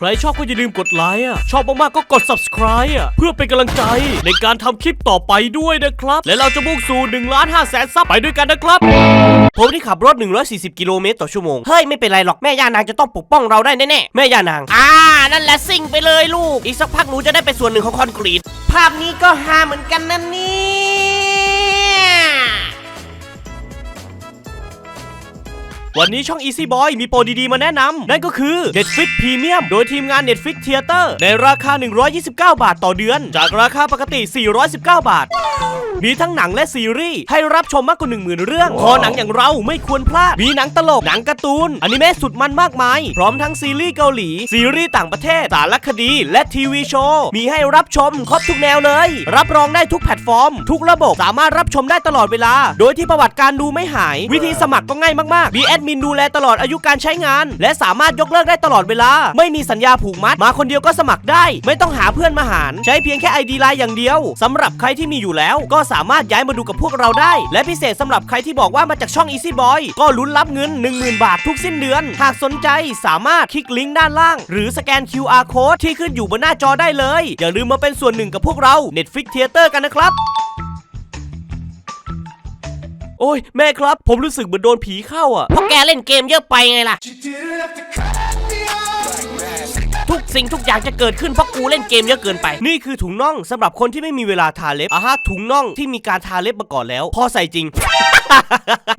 ใครชอบก็อย่าลืมกดไลค์อะ ชอบมากๆก็กด subscribe อะ เพื่อเป็นกำลังใจในการทำคลิปต่อไปด้วยนะครับ และเราจะมุ่งสู่1ล้าน5แสนซับไปด้วยกันนะครับ ผมที่ขับรถ 140 กิโลเมตรต่อชั่วโมง เฮ้ย ไม่เป็นไรหรอกแม่ย่านางจะต้องปกป้องเราได้แน่ๆ แม่ย่านาง อ่า นั่นแหละสิ่งไปเลยลูก อีกสักพักหนูจะได้เป็นส่วนหนึ่งของคอนกรีต ภาพนี้ก็ฮาเหมือนกันนะเนี่ วันนี้ช่อง Easy Boy มีโปรดีๆ มาแนะนำ นั่นก็คือ Netflix Premium โดยทีมงาน Netflix Theater ในราคา 129 บาทต่อเดือน จากราคาปกติ 419 บาท มีทั้งหนังและซีรีส์ ให้รับชมมากกว่า 10,000 เรื่องพอหนังอย่างเราไม่ควรพลาด มีหนังตลก หนังการ์ตูน อนิเมะสุดมันมากมาย พร้อมทั้งซีรีส์เกาหลี ซีรีส์ต่างประเทศ สารคดี และทีวีโชว์ มีให้รับชมครบทุกแนวเลย รับรองได้ทุกแพลตฟอร์ม ทุกระบบ สามารถรับชมได้ตลอดเวลา โดยที่ประวัติการดูไม่หาย วิธีสมัครก็ง่ายมากๆมีแอดมินดูแลตลอดอายุการใช้งาน และสามารถยกเลิกได้ตลอดเวลา ไม่มีสัญญาผูกมัด มาคนเดียวก็สมัครได้ ไม่ต้องหาเพื่อนมาหาร ใช้เพียงแค่ ID ไลน์อย่างเดียวสำหรับใครที่มีอยู่แล้ว ก็สามารถย้ายมาดูกับพวกเราได้ และพิเศษสำหรับใครที่บอกว่ามาจากช่อง Easy Boy ก็ลุ้นรับเงิน 10,000 บาททุกสิ้นเดือน หากสนใจสามารถคลิกลิงก์ด้านล่าง หรือสแกน QR code ที่ขึ้นอยู่บนหน้าจอได้เลย อย่าลืมมาเป็นส่วนหนึ่งกับพวกเรา Netflix Theater กันนะครับ โอ้ยแม่ครับ ผมรู้สึกเหมือนโดนผีเข้าอะ เพราะแกเล่นเกมเยอะไปไงล่ะ ทุกสิ่งทุกอย่างจะเกิดขึ้นเพราะกูเล่นเกมเยอะเกินไป นี่คือถุงน่องสำหรับคนที่ไม่มีเวลาทาเล็บอะฮะถุงน่องที่มีการทาเล็บมาก่อนแล้ว พอใส่จริง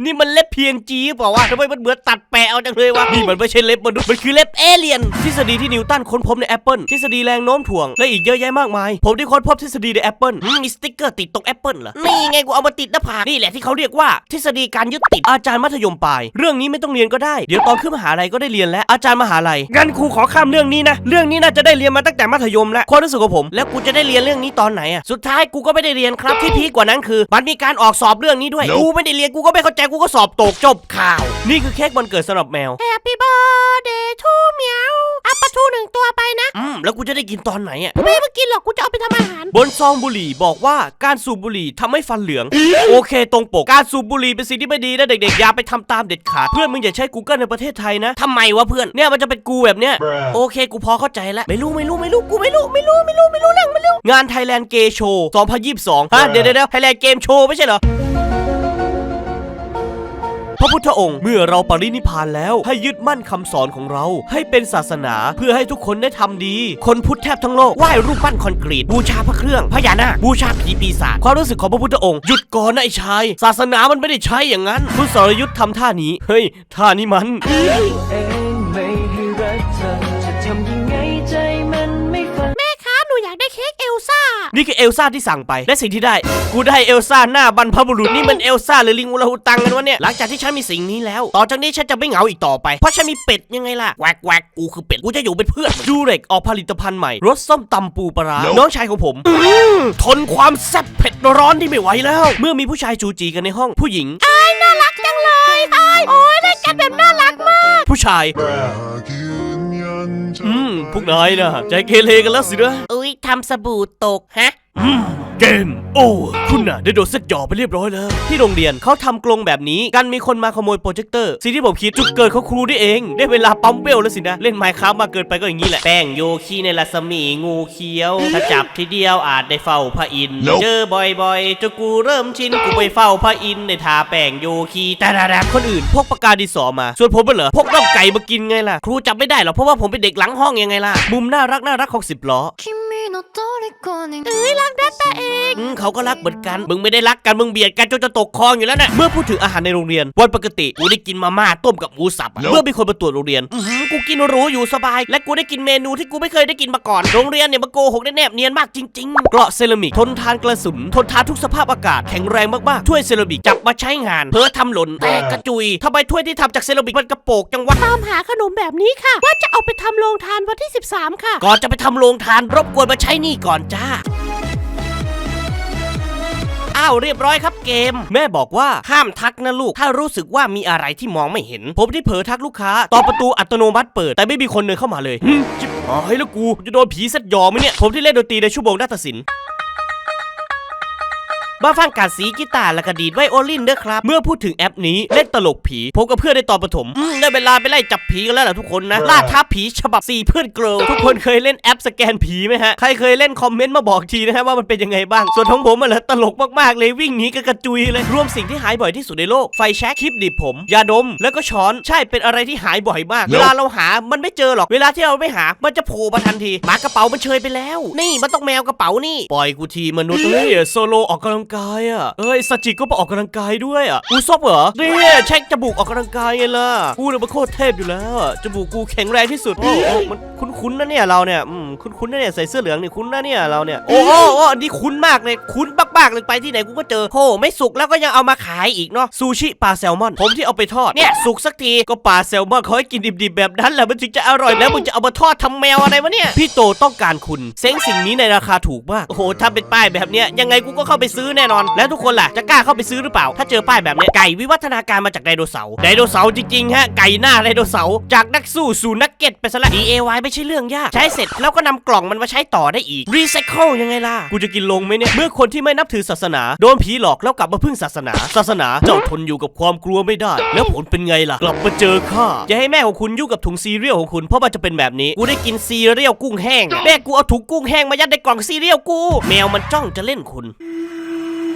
นี่มันเล็บเพียงจีเปล่าวะทำไมมันเหมือนตัดแปะเอาจังเลยวะนี่มันไม่ใช่เล็บมนุษย์มันคือเล็บเอเลี่ยน ทฤษฎีที่นิวตันค้นพบในแอปเปิลทฤษฎีแรงโน้มถ่วง และอีกเยอะแยะมากมาย ผมได้ค้นพบทฤษฎีในแอปเปิลมีสติ๊กเกอร์ติดตรงแอปเปิลเหรอ นี่ไงกูเอามาติดหน้าผากนี่แหละที่เขาเรียกว่าทฤษฎีการยึดติดอาจารย์มัธยมปลาย เรื่องนี้ไม่ต้องเรียนก็ได้ เดี๋ยวตอนขึ้นมหาลัยก็ได้เรียนแล้ว อาจารย์มหาลัย งั้นครูขอข้ามเรื่องนี้นะ เรื่องนี้น่าจะได้เรียนมาตั้งแต่มัธยมแล้วความรู้สึกของผม แล้วกูจะได้เรียนเรื่องนี้ตอนไหนอะสุดท้ายกูก็ไม่ได้เรียนครับที่พีคกว่านั้นคือ มันมีการออกสอบเรื่องนี้ด้วยกูไม่ได้เรียนกูก็ไม่เข้าใจกูก็สอบตกจบข่าว นี่คือเค้กวันเกิดสำหรับแมว Happy birthday to เหมียวเอาปลาทูหนึ่งตัวไปนะอืมแล้วกูจะได้กินตอนไหนอะไม่ให้มากินหรอกกูจะเอาไปทำอาหาร บนซองบุหรี่บอกว่าการสูบบุหรี่ทำให้ฟันเหลือง โอเคตรงปก การสูบบุหรี่เป็นสิ่งที่ไม่ดีนะเด็กๆ อย่าไปทำตามเด็ดขาด เพื่อนมึงอย่าใช้ Google ในประเทศไทยนะทำไมวะเพื่อน เนี่ยมันจะเป็นกูแบบเนี้ยโอเค กูพอเข้าใจแล้ว ไม่รู้ไม่รู้ไม่รู้กูไม่รู้ไม่รู้ไม่รู้ไม่รู้เรื่องไม่รู้งาน Thailand Gay Show 2022 ฮะเดี๋ยวเดี๋ยวเดี๋ยว Thailand Game Show ไม่ใช่เหรอพ ระพุทธองค์ เมื่อเราปรินิพานแล้วให้ยึดมั่นคำสอนของเรา ให้เป็นศาสนาเพื่อให้ทุกคนได้ทำดี คนพุทธแทบทั้งโลกไหว้รูปปั้นคอนกรีต บูชาพระเครื่องพญานาคบูชาผีปีศาจความรู้สึกของพระพุทธองค์หยุดก่อนนะไอ้ชาย ศาสนามันไม่ได้ใช้อย่างนั้นคุณสรยุทธ์ทำท่านี้ เฮ้ย ท่านี้มัน นี่คือเอลซ่าที่สั่งไป และสิ่งที่ได้ กูได้เอลซ่าหน้าบรรพบุรุษนี่มันเอลซ่าหรือลิงอุลาหูตังกันวะเนี่ย หลังจากที่ฉันมีสิ่งนี้แล้ว ต่อจากนี้ฉันจะไม่เหงาอีกต่อไป เพราะฉันมีเป็ดยังไงล่ะ แวกแวกกูคือเป็ด กูจะอยู่เป็นเพื่อน ดูเร็กออกผลิตภัณฑ์ใหม่ รสส้มตำปูปลาร้าน้องชายของผมอื้อทนความแซ่บเผ็ดร้อนที่ไม่ไหวแล้ว เมื่อมีผู้ชายจูจีกันในห้อง ผู้หญิงน่ารักจังเลยไอ้โอ้ยได้กันแบบน่ารักมาก ผู้ชายอืม พวกนายนะใจเกเรกันแล้วสินะอุ้ย ทำสบู่ตกฮะ เกมโอ้คุณน่ะได้โดนเซ็ตหยอไปเรียบร้อยแล้ว ที่โรงเรียนเขาทำกรงแบบนี้ กันมีคนมาขโมยโปรเจคเตอร์ สิ่งที่ผมคิดจุดเกิดเขาครูนี่เอง ได้เวลาปั๊มเบลแล้วสินะ เล่นไมค์ค้ามาเกินไปก็อย่างนี้แหละ แป้งโยคีในรัศมีงูเขียว ถ้าจับทีเดียวอาจได้เฝ้าพระอินทร์เจอบ่อยๆจะกูเริ่มชินกูไปเฝ้าพระอินทร์ในทาแป้งโยคีแต่ละคนอื่นพกปากกาดิสอมา ส่วนผมเปหรอพกน่องไก่มากินไงล่ะ ครูจับไม่ได้หรอกเพราะว่าผมเป็นเด็กหลังห้องยังไงล่ะ มุมน่ารักน่ารักของสิบล้อ เอ้ยรักได้แต่เอง อืมเขาก็รักเหมือนกัน มึงไม่ได้รักกัน มึงเบียดกันจนจะตกคลองอยู่แล้วนะเมื่อพูดถึงอาหารในโรงเรียน วันปกติกูได้กินมาม่าต้มกับหมูสับอะเมื่อมีคนมาตรวจโรงเรียนอือหือ กูกินหรู้อยู่สบาย และกูได้กินเมนูที่กูไม่เคยได้กินมาก่อน โรงเรียนเนี่ยมาโกหกได้แนบเนียนมากจริงๆ เกราะเซรามิกทนทานกระสุนทนทานทุกสภาพอากาศแข็งแรงมากๆถ้วยเซรามิกจับมาใช้งาน เพ้อทำหล่นแตกกระจุยทำไมถ้วยที่ทำจากเซรามิกมันกระโปกจังวะตามหาขนมแบบนี้ค่ะ ว่าจะเอาไปทำโรงทานวันที่ 13 ค่ะ ก่อนจะไปทำโรงทานรบกวนมาใช้หนี่ก่อนจ้า อ้าวเรียบร้อยครับเกม แม่บอกว่าห้ามทักนะลูก ถ้ารู้สึกว่ามีอะไรที่มองไม่เห็น ผมที่เผลอทักลูกค้าต่อประตูอัตโนมัติเปิดแต่ไม่มีคนเดินเข้ามาเลยหึจิบหายแล้วกูจะโดนผีเซตยอไหมเนี่ยผมที่เล่นดนตรีในชั่วโมงนาฏศิลป์ มาฟังการสีกีตาร์และกระดีดไวโอลินเด้อครับ เมื่อพูดถึงแอปนี้เล่นตลกผีผมกับเพื่อนในตอนประถมอืมได้เวลาไปไล่จับผีกันแล้วล่ะทุกคนนะล่าท้าผีฉบับสี่เพื่อนเกลทุกคนเคยเล่นแอปสแกนผีไหมฮะใครเคยเล่นคอมเมนต์มาบอกทีนะฮะว่ามันเป็นยังไงบ้าง ส่วนของผมมันเหรอตลกมากๆเลยวิ่งหนีกันกระจุยเลยรวมสิ่งที่หายบ่อยที่สุดในโลกไฟแช็กคลิปดิบผมยาดม แล้วก็ช้อนใช่เป็นอะไรที่หายบ่อยมาก เวลาเราหามันไม่เจอหรอกเวลาที่เราไม่หามันจะโผล่มาทันทีหมากระเป๋ามันเชยไปแล้ว นี่มันต้องแมวกระเป๋านี่ปล่อยกูทีมนุษย์เฮ้ยโซโลออกกำลังกายอะเอ้ยสจิก็ไปออกกำลังกายด้วยอะอูซบเหรอนี่เช็คจมูกออกกำลังกายไงล่ะกูเนี่ยมันโคตรเทพอยู่แล้วอะจมูกกูแข็งแรงที่สุดโอ้โอ้มันคุ้นๆนะเนี่ยเราเนี่ยอืมคุ้นๆนะเนี่ยใส่เสื้อเหลืองนี่คุ้นนะเนี่ยเราเนี่ยโอ้โหโอ้อันนี้คุ้นมากเลยคุ้นมากๆเลยไปที่ไหนกูก็เจอโหไม่สุกแล้วก็ยังเอามาขายอีกเนาะซูชิปลาแซลมอน ผมที่เอาไปทอดเนี่ยสุกสักทีก็ปลาแซลมอนเขาให้กินดิบๆแบบนั้นแหละมันถึงจะอร่อยแล้วมึงจะเอามาทอดทำแมวอะไรวะเนี่ยพี่โตต้องการคุณเซ้งสิ่งนี้ในราคาถูกมากโอ้โหถ้าเป็นป้ายแบบเนี้ยยังไงกูก็เข้าไปซื้อแน่นอน แล้วทุกคนล่ะจะกล้าเข้าไปซื้อหรือเปล่า ถ้าเจอป้ายแบบนี้ไก่วิวัฒนาการมาจากไดโนเสาร์ไดโนเสาร์จริงๆฮะไก่หน้าไดโนเสาร์จากนักสู้สู่นักเก็ตไปซะละ DIY ไม่ใช่เรื่องยากใช้เสร็จแล้วก็นำกล่องมันมาใช้ต่อได้อีก Recycle ยังไงล่ะกูจะกินลงไหมเนี่ยเมื่อคนที่ไม่นับถือศาสนาโดนผีหลอกแล้วกลับมาพึ่งศาสนา ศาสนาเจ้าทนอยู่กับความกลัวไม่ได้ แล้วผลเป็นไงล่ะ กลับมาเจอข้าอย่าให้แม่ของคุณยุ่งกับถุงซีเรียลของคุณเพราะมันจะเป็นแบบนี้กูได้กินซีเรียลกุ้งแห้งแม่กูเอาถุงกุ้งแห้งมายัดในกล่องซีเรียลกู แมวมันจ้องจะเล่นคุณ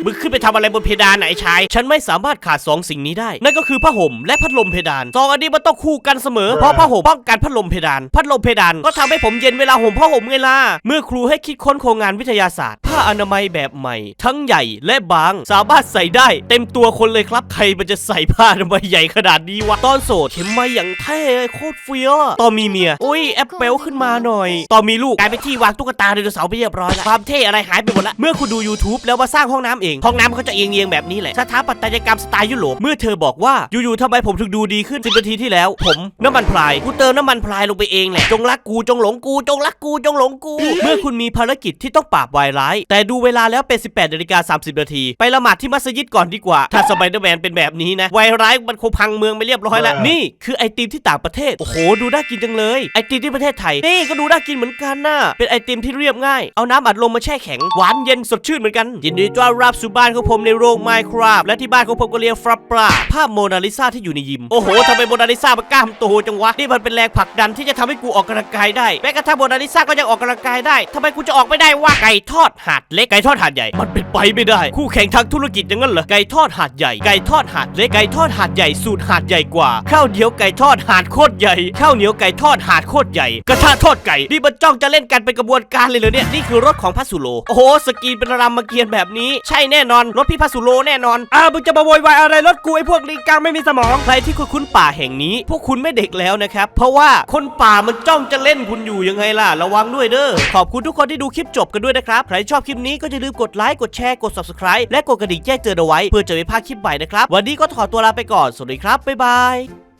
มึงขึ้นไปทำอะไรบนเพดานไหนชาย ฉันไม่สามารถขาดสองสิ่งนี้ได้ นั่นก็คือผ้าห่มและพัดลมเพดานสองอันนี้มันต้องคู่กันเสมอ เพราะผ้าห่มป้องกันพัดลมเพดาน พัดลมเพดานก็ทำให้ผมเย็นเวลาห่มผ้าห่มไงล่ะ เมื่อครูให้คิดค้นโครงงานวิทยาศาสตร์ ผ้าอนามัยแบบใหม่ ทั้งใหญ่และบาง สามารถใส่ได้ เต็มตัวคนเลยครับ ใครมันจะใส่ผ้าอนามัยใหญ่ขนาดนี้วะ ตอนโสดเข็มมาอย่างเท่โคตรเฟี้ยวตอนมีเมีย อุ้ยแอปเปิลขึ้นมาหน่อย ตอนมีลูกกลายเป็นที่วางตุ๊กตาไดโนเสาร์ไปเรียบร้อยแล้วความเท่อะไรหายไปหมดละเมื่อคุณดู YouTube แล้วมาสร้างห้องน้ำเองห้องน้ำเขาจะเอียงๆแบบนี้แหละสถาปัตยกรรมสไตล์ยุโรปเมื่อเธอบอกว่าอยู่ๆทำไมผมถึงดูดีขึ้น10นาทีที่แล้ว ผมน้ำมันพรายกูเติมน้ำมันพรายลงไปเองแหละจงรักกูจงหลงกูจงรักกูจงหลงกู เมื่อคุณมีภารกิจที่ต้องปราบวายร้าย แต่ดูเวลาแล้วเป็น 18นาฬิกา30นาทีไปละหมาดที่มัสยิดก่อนดีกว่า ถ้าสไปเดอร์แมนเป็นแบบนี้นะวายร้ายมันคงพังเมืองไปเรียบร้อยแล้วนี่คือไอติมที่ต่างประเทศโอ้โหดูน่ากินจังเลยไอติมที่ประเทศไทยนี่ก็ดูน่ากินเหมือนกันน่ะเป็นไอติมที่เรียบง่ายเอาน้ำอัดลมมาแช่แข็งหวานเย็นสดชื่นเหมือนกันยินดีต้อนรับสู่บ้านของผมในโรงไมค์ครับและที่บ้านของผมก็เรียกฟรับปลาภาพโมนาลิซาที่อยู่ในยิม โอ้โหทำไมโมนาลิซามันกล้ามโตจังวะ นี่มันเป็นแรงผลักดันที่จะทำให้กูออกกำลังกายได้ แม้กระทั่งโมนาลิซาก็ยังออกกำลังกายได้ทำไมกูจะออกไม่ได้วะ ไก่ทอดหาดเล็ก ไก่ทอดหาดใหญ่ มันเป็นไปไม่ได้ คู่แข่งทางธุรกิจอย่างนั้นเหรอ ไก่ทอดหาดใหญ่ ไก่ทอดหาดเล็ก ไก่ทอดหาดใหญ่ สูตรหาดใหญ่กว่า ข้าวเหนียวไก่ทอดหาดโคตรใหญ่ ข้าวเหนียวไก่ทอดหาดโคตรใหญ่ กระทะทอดไก่ นี่มันจ้องจะเล่นกันเป็นกระบวนการเลยเหรอเนี่ย นี่คือรถของพัสสุโล โอ้โห สกีนเป็นรามเกียรติแบบนี้ ใช่แน่นอน รถพี่พัสสุโลแน่นอนอ้าวมึงจะมาโวยวายอะไรรถกูไอ้พวกลิงกังไม่มีสมอง ใครที่คุณคุ้นป่าแห่งนี้ พวกคุณไม่เด็กแล้วนะครับ เพราะว่าคนป่ามันจ้องจะเล่นคุณอยู่ยังไงล่ะ ระวังด้วยเด้อ ขอบคุณทุกคนที่ดูคลิปจบกันด้วยนะครับ ใครชอบคลิปนี้ก็อย่าลืมกดไลค์ กดแชร์ กด subscribe และกดกระดิ่งแจ้งเตือนเอาไว้เพื่อจะไม่พลาดคลิปใหม่นะครับ วันนี้ก็ขอตัวลาไปก่อน สวัสดีครับ บ๊ายบาย